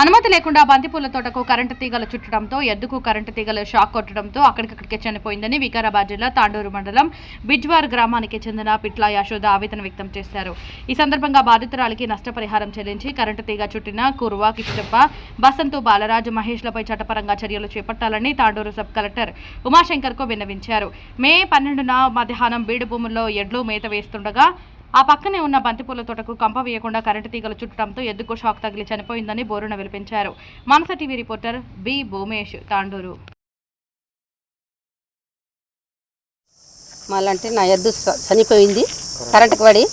అనుమతి లేకుండా బంతిపూల తోటకు కరెంటు తీగలు చుట్టడంతో ఎద్దుకు కరెంటు తీగలు షాక్ కొట్టడంతో అక్కడికక్కడికే చనిపోయిందని వికారాబాద్ జిల్లా తాండూరు మండలం బిజ్వార్ గ్రామానికి చెందిన పిట్ల యశోద ఆవేదన వ్యక్తం చేశారు. ఈ సందర్భంగా బాధితురాలికి నష్టపరిహారం చెల్లించి కరెంటు తీగ చుట్టిన కుర్వా కిష్టప్ప బసంతు బాలరాజు మహేష్లపై చట్టపరంగా చర్యలు చేపట్టాలని తాండూరు సబ్ కలెక్టర్ ఉమాశంకర్కు విన్నవించారు. మే పన్నెండున మధ్యాహ్నం బీడు భూముల్లో ఎడ్లు మేత వేస్తుండగా ఆ పక్కనే ఉన్న బంతిపూల తోటకు కంప వేయకుండా కరెంటు తీగలు చుట్టడంతో ఎద్దుకు షాక్ తగిలి చనిపోయిందని బోరున విలిపించారు. మనస TV reporter B. Bhumesh Tandur. మళ్ళంటే నా ఎద్దు చనిపోయింది. కరెంటుకి పడి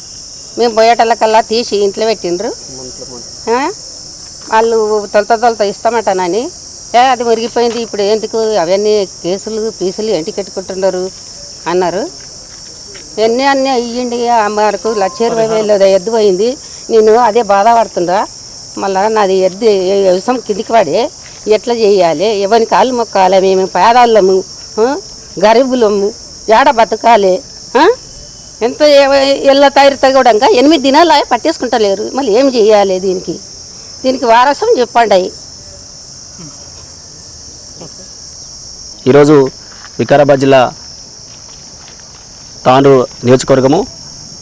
మేము పోయేటల్లకల్లా తీసి ఇంట్లో పెట్టిండ్రు. వాళ్ళు తొలత తొలత ఇస్తామంటానని. ఏ అది మురిగిపోయింది ఇప్పుడు ఎందుకు? అవన్నీ కేసులు పీసులు ఎంటి కట్టుకుంటున్నారు? అన్నారు. ఎన్ని అన్నీ అయ్యిండి అమ్మగారికి లక్ష ఇరవై వేలు ఎద్దు పోయింది. నేను అదే బాధపడుతుందా మళ్ళా నాది ఎద్దు వ్యవసాయం కిందికి పడి ఎట్లా చేయాలి? ఎవరి కాళ్ళు మొక్కాలి? మేము పేదాళ్ళము గరీబులము. ఏడ బతకాలి? ఎంత ఎల్ల తయారు కూడా ఎనిమిది దినాలు అవి పట్టేసుకుంటలేరు. మళ్ళీ ఏం చేయాలి దీనికి? దీనికి వారసం చెప్పండి ఈరోజు వికారాబాద్ జిల్లా తాండ్రు నియోజకవర్గము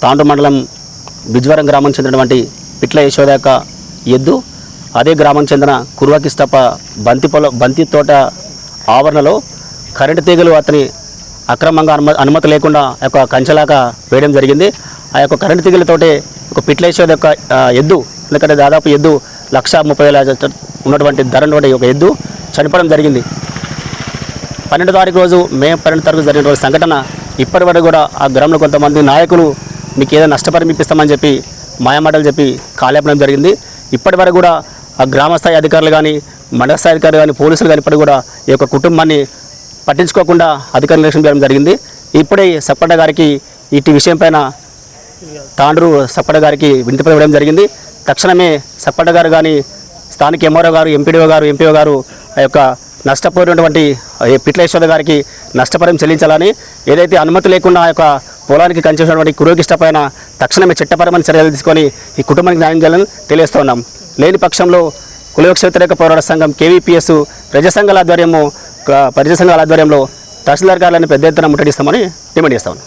తాండ్రు మండలం బిజ్వరం గ్రామం చెందినటువంటి పిట్ల యశోదాక యొక్క ఎద్దు అదే గ్రామం చెందిన కుర్వాకిస్తప్ప బంతి పొల బంతి తోట ఆవరణలో కరెంటు తీగలు అతని అక్రమంగా అనుమ అనుమతి లేకుండా ఒక యొక్క కంచెలాగా వేయడం జరిగింది. ఆ యొక్క కరెంటు తీగలతోటే ఒక పిట్ల యశోద యొక్క ఎద్దు ఎందుకంటే దాదాపు ఎద్దు లక్ష ముప్పై వేల ఉన్నటువంటి ధర ఒక ఎద్దు చనిపోవడం జరిగింది. పన్నెండు తారీఖు రోజు మే పన్నెండు తారీఖు జరిగిన సంఘటన ఇప్పటి వరకు కూడా ఆ గ్రామంలో కొంతమంది నాయకులు మీకు ఏదో నష్టపరిమి ఇప్పిస్తామని చెప్పి మాయమాటలు చెప్పి కాలేపడం జరిగింది. ఇప్పటి వరకు కూడా ఆ గ్రామ స్థాయి అధికారులు కానీ మండల స్థాయి అధికారులు కానీ పోలీసులు కానీ ఇప్పటికి కూడా ఈ యొక్క కుటుంబాన్ని పట్టించుకోకుండా అధికార నిర్లక్ష్యం చేయడం జరిగింది. ఇప్పుడే సప్పడ్డ గారికి ఇటు విషయం పైన తాండ్రు సప్పడ గారికి వింతపడి ఇవ్వడం జరిగింది. తక్షణమే సప్పడ గారు కానీ స్థానిక ఎంఆర్ఓ గారు ఎంపీడీఓ గారు ఎంపీఓ గారు ఆ యొక్క నష్టపోయినటువంటి ఈ పిట్లేశ్వర గారికి నష్టపరం చెల్లించాలని ఏదైతే అనుమతి లేకుండా ఆ యొక్క పొలానికి కంచేసినటువంటి కురోగిష్ట పైన తక్షణమే చట్టపరమైన చర్యలు తీసుకొని ఈ కుటుంబానికి న్యాయం చేయాలని తెలియస్తున్నాం లేని పక్షంలో కులవక్ష వ్యతిరేక పోరాట సంఘం కేవీపీఎస్ ప్రజా సంఘాల ఆధ్వర్యము ప్రజాసంఘాల సంఘాల ఆధ్వర్యంలో తహసీల్దార్ గారులను పెద్ద ఎత్తున ముట్టడిస్తామని డిమాండ్ చేస్తాం